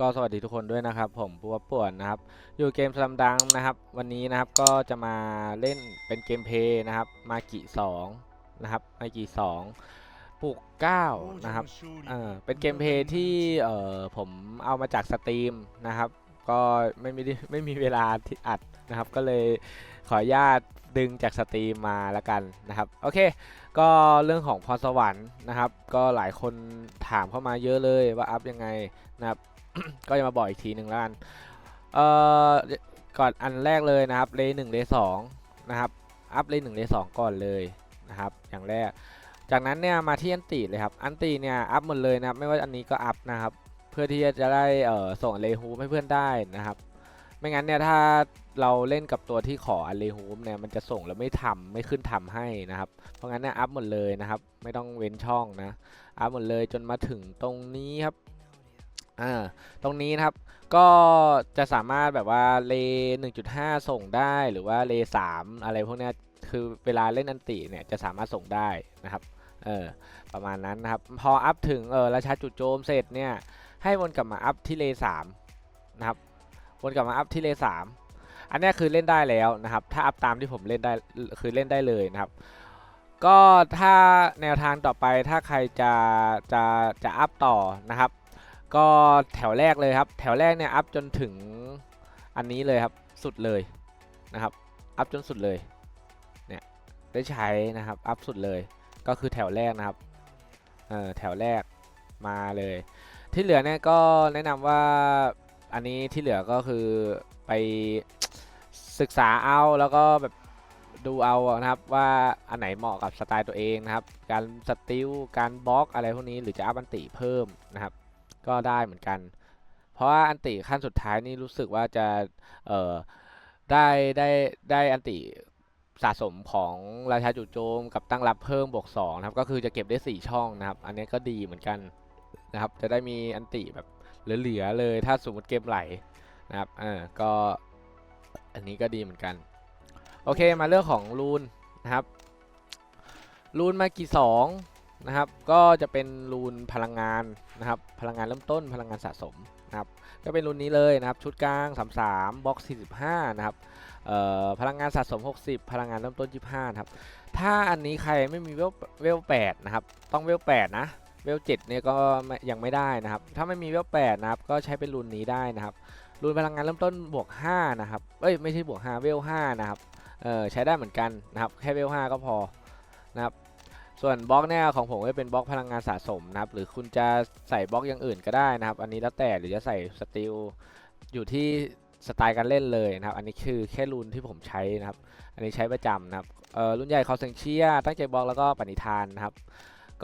ก็สวัสดีทุกคนด้วยนะครับ ผมปัวป่วนนะครับ อยู่เกมสลัมดังนะครับ วันนี้นะครับก็จะมาเล่นเป็นเกมเพย์นะครับมากิสองนะครับมากิสองปลูกเก้านะครับเออเป็นเกมเพย์ที่เออผมเอามาจากสตรีมนะครับ ก็ไม่มีไม่มีเวลาที่อัดนะครับ ก็เลยขออนุญาตดึงจากสตรีมมาแล้วกันนะครับโอเค ก็เรื่องของพรสวรรค์นะครับ ก็หลายคนถามเข้ามาเยอะเลยว่าอัพยังไงนะครับ ก็จะมาบอกอีกทีหนึ่งแล้วกันเอ่อก่อนอันแรกเลยนะครับเลหนึ่งเลสองนะครับอัพเลหนึ่งเลสองก่อนเลยนะครับ อย่างแรก จากนั้นเนี่ยมาที่อันติเลยครับอันติเนี่ยอัพหมดเลยนะครับไม่ว่าอันนี้ก็อัพนะครับ เพื่อที่จะได้เอ่อส่งเลฮูให้เพื่อนได้นะครับ ไม่งั้นเนี่ยถ้าเราเล่นกับตัวที่ขออันเลฮูมเนี่ยมันจะส่งแล้วไม่ทำไม่ขึ้นทำให้นะครับ เพราะงั้นเนี่ยอัพหมดเลยนะครับ ไม่ต้องเว้นช่องนะอัพหมดเลยจนมาถึงตรงนี้ครับ อ่าตรงนี้นะครับก็จะสามารถแบบว่าเล1.5 ส่งได้หรือว่าเล3อะไรพวกนี้คือเวลาเล่นอันติเนี่ยจะสามารถส่งได้นะครับเออประมาณนั้นนะครับ พออัพถึงเออราชาจุดโจมเสร็จเนี่ยให้วนกลับมาอัพที่เล3นะครับวนกลับมาอัพที่เล3อันนี้คือเล่นได้แล้วนะครับ ถ้าอัพตามที่ผมเล่นได้คือเล่นได้เลยนะครับก็ถ้าแนวทางต่อไปถ้าใครจะจะจะอัพต่อนะครับ ก็แถวแรกเลยครับ แถวแรกเนี่ยอัพจนถึงอันนี้เลยครับสุดเลยนะครับอัพจนสุดเลยเนี่ยได้ใช้นะครับอัพสุดเลยก็คือแถวแรกนะครับเออแถวแรกมาเลย ที่เหลือเนี่ยก็แนะนำว่าอันนี้ที่เหลือก็คือไปศึกษาเอาแล้วก็แบบดูเอานะครับว่าอันไหนเหมาะกับสไตล์ตัวเองนะครับ การสติลการบล็อกอะไรพวกนี้หรือจะอัพอันติเพิ่มนะครับ ก็ได้เหมือนกัน เพราะว่าอันติขั้นสุดท้ายนี่รู้สึกว่าจะเอ่อได้ได้ได้อันติสะสมของราชาจู่โจมกับตั้งรับเพิ่มบวก2นะครับก็คือจะเก็บได้ 4 ช่องนะครับ อันนี้ก็ดีเหมือนกันนะครับ จะได้มีอันติแบบเหลือๆเลยถ้าสมมติเกมไหลนะครับเออก็อันนี้ก็ดีเหมือนกัน โอเคมาเรื่องของรูนนะครับรูนมากี่สอง นะครับ ก็จะเป็นรูนพลังงานนะครับ พลังงานเริ่มต้นพลังงานสะสมนะครับ ก็เป็นรูนนี้เลยนะครับ ชุดกลาง 33บล็อก 45 นะครับพลังงานสะสม 60 พลังงานเริ่มต้น 25นะครับ ถ้าอันนี้ใครไม่มีเวลเวล8นะครับ ต้องเวล8นะเวล7เนี่ยก็ยังไม่ได้นะครับ ถ้าไม่มีเวล8นะครับ ก็ใช้เป็นรูนนี้ได้นะครับรูนพลังงานเริ่มต้นบวก 5 นะครับ เอ้ย ไม่ใช่บวก 5 เวล 5 นะครับ เออใช้ได้เหมือนกันนะครับ แค่เวล 5 ก็พอนะครับ ส่วนบล็อกเนี่ยของผมก็เป็นบล็อกพลังงานสะสมนะครับ หรือคุณจะใส่บล็อกอย่างอื่นก็ได้นะครับ อันนี้แล้วแต่หรือจะใส่สติลอยู่ที่สไตล์การเล่นเลยนะครับ อันนี้คือแค่รูนที่ผมใช้นะครับ อันนี้ใช้ประจำนะครับเออรุ่นใหญ่คอเซนเชียตั้งใจบล็อกแล้วก็ปณิธานนะครับ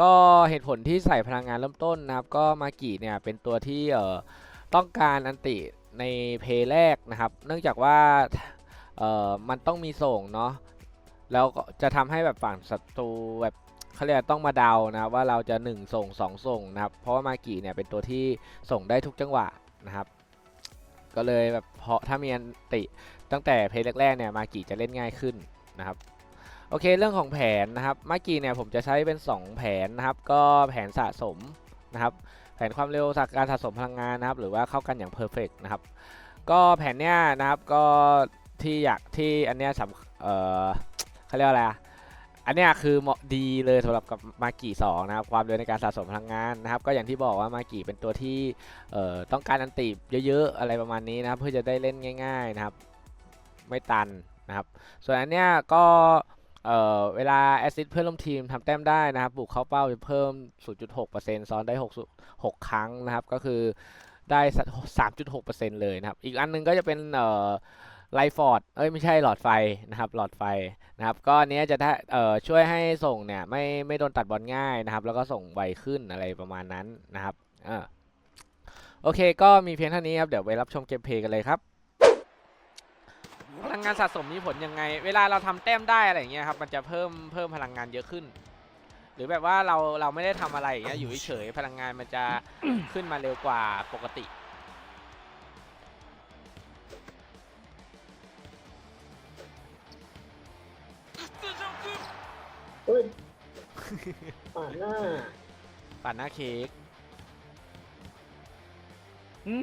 ก็เหตุผลที่ใส่พลังงานเริ่มต้นนะครับ ก็มากิเนี่ยเป็นตัวที่เอ่อต้องการอันติในเพลย์แรกนะครับ เนื่องจากว่าเอ่อมันต้องมีส่งเนาะแล้วก็จะทำให้แบบฝั่งศัตรูแบบ เขาเรียกต้องมาเดานะครับว่าเราจะ 1 ส่ง 2 ส่งนะครับเพราะว่ามากิเนี่ยเป็นตัวที่ส่งได้ทุกจังหวะนะครับ ก็เลยแบบเพราะถ้ามีอันติตั้งแต่เพลย์แรกๆเนี่ยมากิจะเล่นง่ายขึ้นนะครับโอเคเรื่องของแผนนะครับมากิเนี่ยผมจะใช้เป็น 2 แผนนะครับ ก็แผนสะสมนะครับแผนความเร็วจากการสะสมพลังงานนะครับ หรือว่าเข้ากันอย่างเพอร์เฟกนะครับก็แผนเนี้ยนะครับก็ที่อยากที่อันเนี้ยสำเออเขาเรียกอะไรอะ อันเนี้ยคือเหมาะดีเลยสำหรับกับมากิสองนะครับความเร็วในการสะสมพลังงานนะครับ ก็อย่างที่บอกว่ามากิเป็นตัวที่ต้องการอันติเยอะๆอะไรประมาณนี้นะครับ เพื่อจะได้เล่นง่าย ๆนะครับ ไม่ตันนะครับ ส่วนอันเนี้ยก็เเวลาแอสซิสเพื่อนร่วมทีมทำแต้มได้นะครับ บุกเข้าเป้าจะเพิ่ม 0.6%ซ้อนได้ 6 6 ครั้งนะครับ ก็คือได้ 3.6%เลยนะครับ อีกอันหนึงก็จะเป็นเอ่อ ไลฟอร์ดเอ้ยไม่ใช่หลอดไฟนะครับหลอดไฟนะครับก็อันเนี้ยจะเอ่อช่วยให้ส่งเนี่ยไม่ไม่โดนตัดบอลง่ายนะครับแล้วก็ส่งไวขึ้นอะไรประมาณนั้นนะครับอ่าโอเคก็มีเพียงเท่านี้ครับเดี๋ยวไปรับชมเกมเพลย์กันเลยครับพลังงานสะสมมีผลยังไง เวลาเราทำแต้มได้อะไรอย่างเงี้ยครับมันจะเพิ่มเพิ่มพลังงานเยอะขึ้น หรือแบบว่าเราเราไม่ได้ทำอะไรอย่างเงี้ยอยู่เฉยพลังงานมันจะขึ้นมาเร็วกว่าปกติ ฮ้ยปาดหน้าปาดหน้าเค้กอื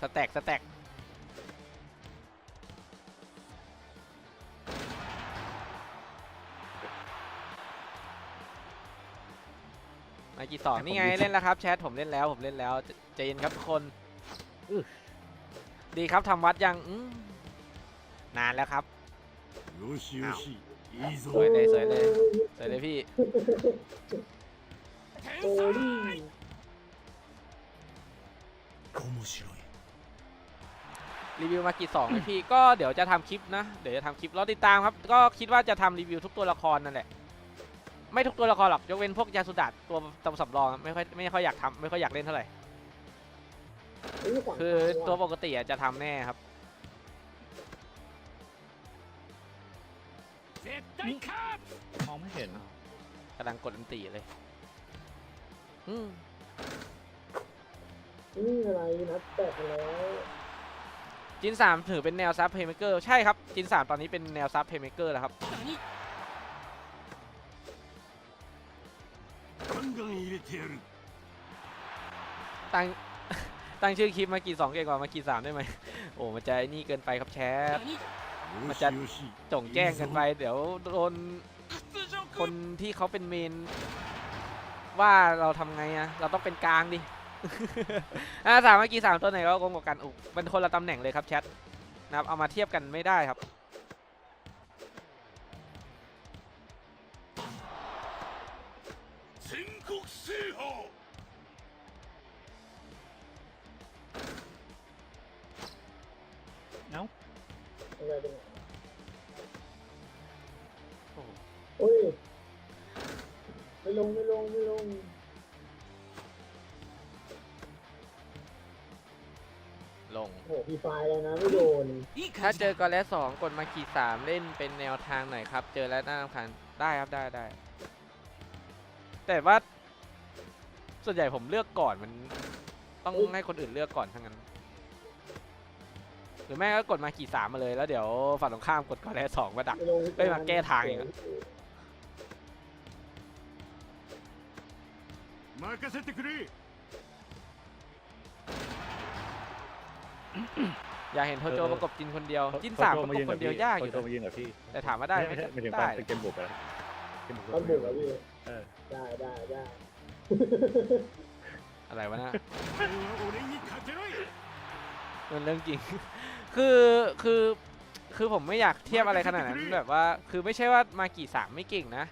สแต็กสแต็กมากี่สองนี่ไงเล่นแล้วครับแชทผมเล่นแล้วผมเล่นแล้วใจเย็นครับทุกคนดีครับทำวัดยังนานแล้วครับอ้าว สวยเลยสวยเลยสวยเลยพี่โอ้ดีรีวิวมากี่สองเลยพี่ก็เดี๋ยวจะทำคลิปนะ เดี๋ยวจะทำคลิปรอติดตามครับ ก็คิดว่าจะทำรีวิวทุกตัวละครนั่นแหละ ไม่ทุกตัวละครหรอกยกเว้นพวกยาสุดาตัวตัวสำรองไม่ค่อยไม่ค่อยอยากทำไม่ค่อยอยากเล่นเท่าไหร่คือตัวปกติจะทำแน่ครับ ไครับมองไม่เห็นกำลังกดอันตีเลย อืมนี่อะไรนะแตกแล้วจินสามถือเป็นแนวซับเพย์เมเกอร์ใช่ครับจินสามตอนนี้เป็นแนวซับเพย์เมเกอร์แล้วครับตั้งตั้งชื่อคลิปมากี่สองเก่งกว่ามากี่สามได้ไหมโอ้มาใจนี่เกินไปครับแชท มันจะจงแจ้งกันไป เดี๋ยวโดนคนที่เขาเป็นเมน ว่าเราทำไงอะเราต้องเป็นกลางดิอ่าสามเมื่อกี้สามตัวไหนก็โกงกว่ากันอุกเป็นคนละตำแหน่งเลยครับแชทนะครับเอามาเทียบกันไม่ได้ครับ ไฟแล้วนะไม่โดน ถ้าเจอกอเลสสองกดมาขีดสามเล่นเป็นแนวทางหน่อยครับ เจอแล้วน่ารำคาญได้ครับได้ได้ แต่ว่า ส่วนใหญ่ผมเลือกก่อนมัน ต้องให้คนอื่นเลือกก่อนทั้งนั้น หรือไม่ก็กดมาขีดสามมาเลยแล้วเดี๋ยวฝั่งตรงข้ามกดกอเลสสองมาดัก ไม่ลง เอ้ยมาแก้ทางอีกอะ 任せてくれ อย่าเห็นโทโจประกบจินคนเดียว จินสามประกบคนเดียวยากอยู่โทโจมายืนกับพี่แต่ถามว่าได้ไหมได้เป็นเกมบุกอะเกมบุกต้องบุกอพี่ได้ได้ไอะไรวะนะมันเรื่องจริง คือคือคือผมไม่อยากเทียบอะไรขนาดนั้นแบบว่า คือไม่ใช่ว่ามากี่สามไม่เก่งนะ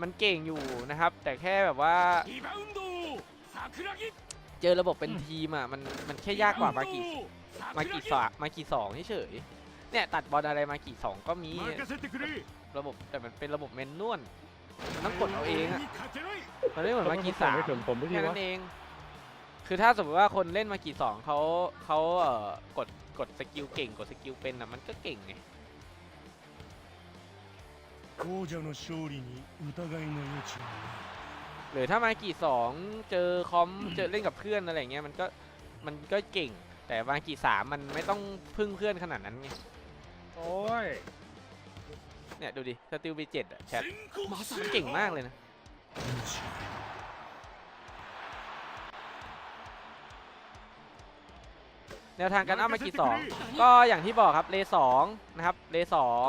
มันเก่งอยู่นะครับ แต่แค่แบบว่า เจอระบบเป็นทีมอะมันมันแค่ยากกว่ามากี่ มากี่สามมากี่สองเฉยเนี่ยตัดบอลอะไรมากี่สองก็มี ระบบแต่มันเป็นระบบเมนนวลมันต้องกดเอาเองอะมันไม่เหมือนมากี่สามแค่นั้นเอง คือถ้าสมมติว่าคนเล่นมากี่สองเขาเขาเอ่อกดกดสกิลเก่งกดสกิลเป็นอะมันก็เก่งไงหรือถ้ามากี่สองเจอคอมเจอเล่นกับเพื่อนอะไรเงี้ยมันก็มันก็เก่ง แต่วางกีสามมันไม่ต้องพึ่งเพื่อนขนาดนั้นไง โอ้ย เนี่ยดูดิสติลไปเจ็ดอะแชทมันเก่งมากเลยนะ แนวทางการอัพมากี่สองก็อย่างที่บอกครับเลสองนะครับเลสอง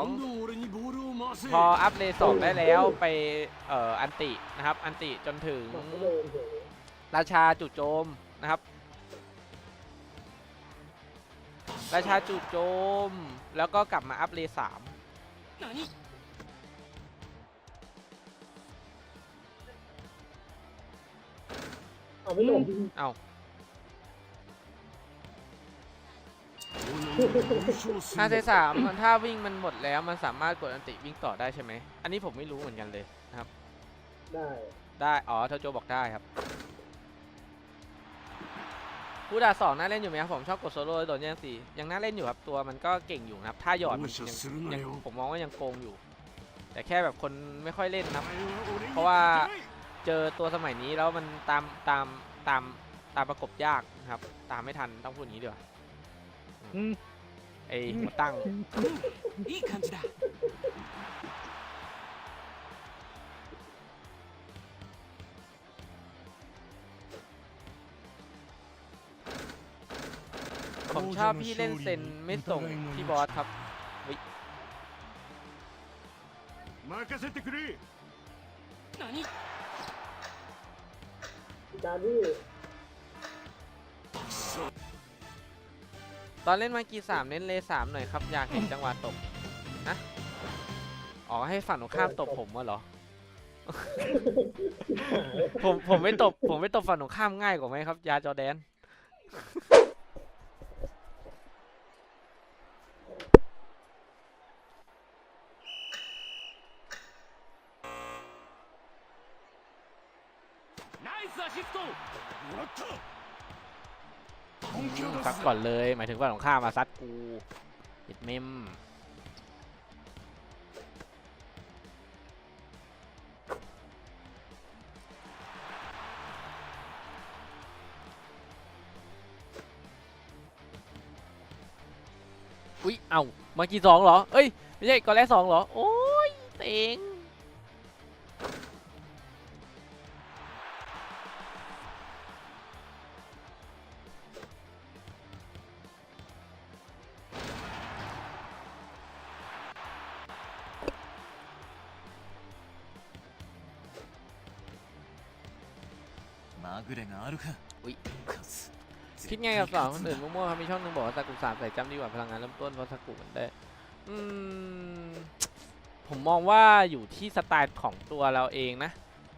พออัพเลสองได้แล้วไปเอ่ออันตินะครับ อันติจนถึงราชาจุดโจม ราชาจุดโจม แล้วก็กลับมาอัพเลสามเอาไม่หลงเอาห้าเซสามถ้าวิ่งมันหมดแล้วมันสามารถกดอันติวิ่งต่อได้ใช่ไหม อันนี้ผมไม่รู้เหมือนกันเลยนะครับ ได้ ได้ อ๋อเทาโจบอกได้ครับ ผู้ดาสองน่าเล่นอยู่ไหมครับผมชอบกดโซโล่โดนแย่งสี่ยังน่าเล่นอยู่ครับตัวมันก็เก่งอยู่นะครับถ้าหยอดนยังผมมองว่ายังโกงอยู่ แต่แค่แบบคนไม่ค่อยเล่นนะเพราะว่าเจอตัวสมัยนี้แล้วมันตามตามตามตามประกบยากครับ ตามไม่ทันต้องพูดอย่างนี้ดีกว่าไอหัวตั้ง ผมชอบพี่เล่นเซนไม่ส่งพี่บอสครับ 任せてくれ何 จานี่ ตอนเล่นมากีสามเน้นเลสามหน่อยครับ อยากเห็นจังหวะตบนะอ๋อให้ฝั่งตรงข้ามตบผมวะเหรอ ผมผมไม่ตบ ผมไม่ตบฝั่งตรงข้ามง่ายกว่าไหมครับ ยาจอแดน อนเลย หมายถึงฝั่งตรงข้ามาซัดกูอิดเมมอุ๊ยเอ้ามากี่สองเหรอ เอ้ย ไม่ใช่ก่อนแรกสองเหรอ โอ้ยเต็ง คิดไงกับสองคนอื่นมั่วๆครับมีช่องนึงบอกว่าสากุสามใส่จำดีกว่าพลังงานเริ่มต้นเพราะสากุมันได้ผมมองว่าอยู่ที่สไตล์ของตัวเราเองนะ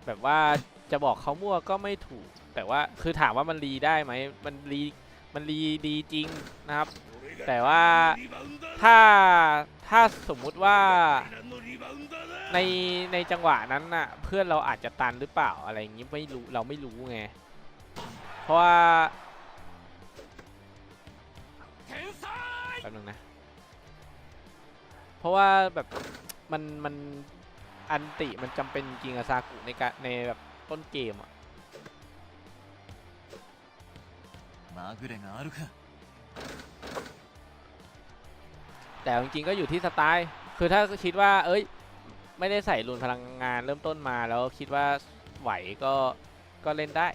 แบบว่าจะบอกเขามั่วก็ไม่ถูก แต่ว่าคือถามว่ามันรีได้ไหมมันรีมันรีดีจริงนะครับ แต่ว่าถ้าถ้าสมมุติว่าในในจังหวะนั้นน่ะเพื่อนเราอาจจะตันหรือเปล่าอะไรอย่างนี้ไม่รู้เราไม่รู้ไง เพราะว่าแป๊บนึงนะ เพราะว่าแบบมันมันอันติมันจำเป็นจริงอะซากุในการในแบบต้นเกมอะมาเกระแต่จริงๆก็อยู่ที่สไตล์ คือถ้าคิดว่า เอ้ย ไม่ได้ใส่รุนพลังงานเริ่มต้นมาแล้วคิดว่าไหวก็ก็เล่นได้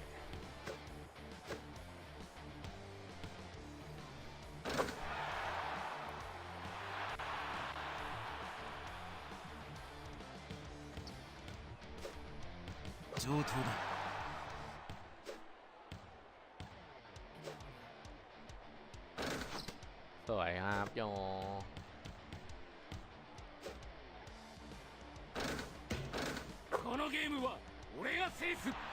上等だ สวยครับโย このゲームは俺が制す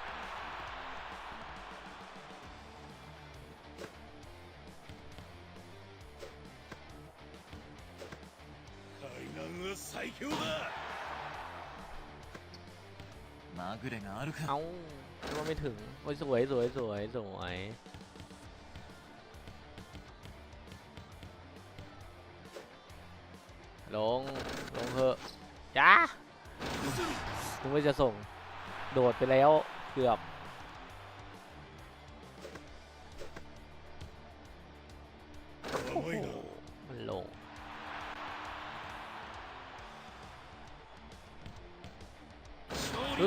まぐれがあるか เอ้าคิดว่าไม่ถึงโอ้ยสวยสวยสวยสวยลง ลงเถอะจ้าถึงว่าจะส่ง โดดไปแล้วเกือบ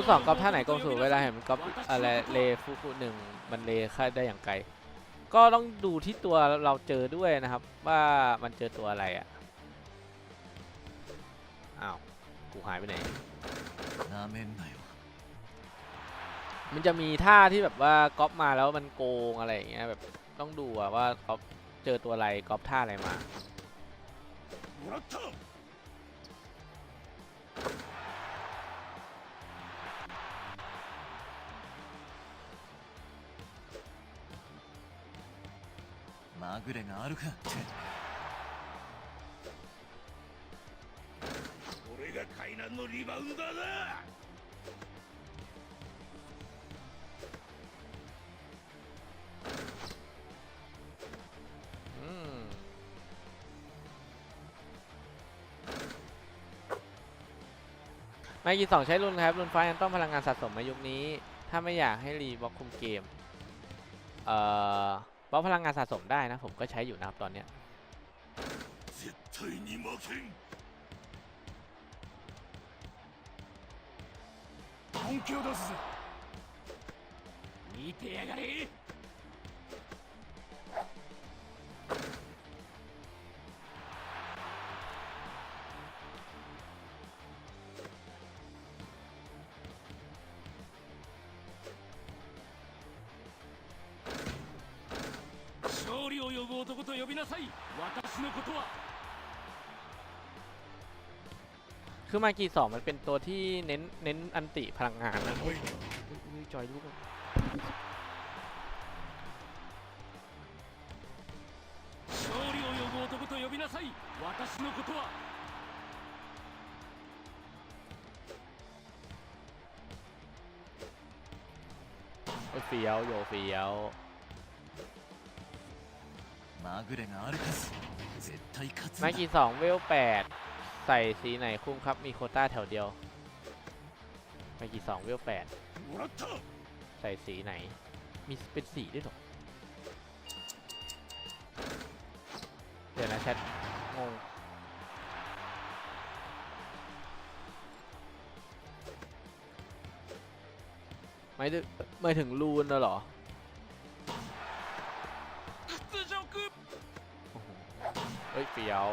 กสองกอล์ฟท่าไหนกองสูเวลาเห็นกอล์ฟอะไรเลฟูฟูหนึ่งมันเลค่าได้อย่างไกล ก็ต้องดูที่ตัวเราเจอด้วยนะครับ ว่ามันเจอตัวอะไรอะอ้าวกูหายไปไหนมันจะมีท่าที่แบบว่ากอล์ฟมาแล้วมันโกงอะไรอย่างเงี้ยแบบต้องดูอะว่ากอล์ฟเจอตัวอะไรกอล์ฟท่าอะไรมา まぐれがあるか俺が海南のリバウンダーだ อืมไมค์กีสองใช้รุ่นครับ รุ่นไฟยังต้องพลังงานสะสมในยุคนี้ ถ้าไม่อยากให้รีบล็อกคุมเกม เอ่อ บล็อกพลังงานสะสมได้นะ ผมก็ใช้อยู่นะครับตอนเนี้ย 絶対に負けん本気を出すぜ見てやがれ びなさい私のことは คือมากีสองมันเป็นตัวที่เน้นเน้นอันติพลังงานนะเฮ้ยเฮ้ยจอยลูก 勝利を呼ぶ男と呼びなさい私のことは เฮ้ยเฟี้ยวโยเฟี้ยว まぐれがあるかす絶対勝つん มา だ กีสองเวลแปดใส่สีไหนคุ้มครับมีโควต้าแถวเดียวมากีสองเวลแปด もらった ใส่สีไหน มีเป็นสีด้วยเหรอ เดี๋ยวนะแชทงง ไม่ถึงไม่ถึงรูนน่ะเหรอ ฮ้ยเปียว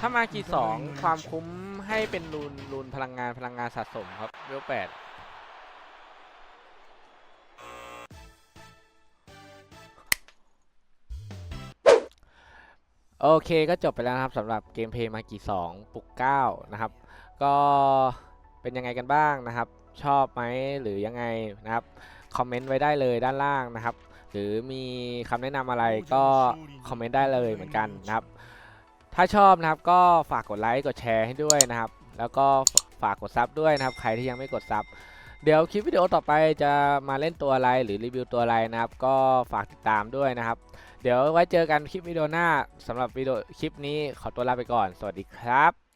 ถ้ามากี่สองความคุ้ม ให้เป็นรูนรูนพลังงานพลังงานสะสมครับเวลแปดโอเคก็จบไปแล้วนะครับสำหรับเกมเพลย์มากีสองปุกเก้านะครับ ก็เป็นยังไงกันบ้างนะครับ ชอบไหมหรือยังไงนะครับ คอมเมนต์ไว้ได้เลยด้านล่างนะครับ หรือมีคำแนะนำอะไรก็คอมเมนต์ได้เลยเหมือนกันนะครับ ถ้าชอบนะครับก็ฝากกดไลค์กดแชร์ให้ด้วยนะครับ แล้วก็ฝากกดซับด้วยนะครับ ใครที่ยังไม่กดซับเดี๋ยวคลิปวิดีโอต่อไปจะมาเล่นตัวอะไรหรือรีวิวตัวอะไรนะครับ ก็ฝากติดตามด้วยนะครับ เดี๋ยวไว้เจอกันคลิปวิดีโอหน้าสำหรับวิดีโอคลิปนี้ขอตัวลาไปก่อน สวัสดีครับ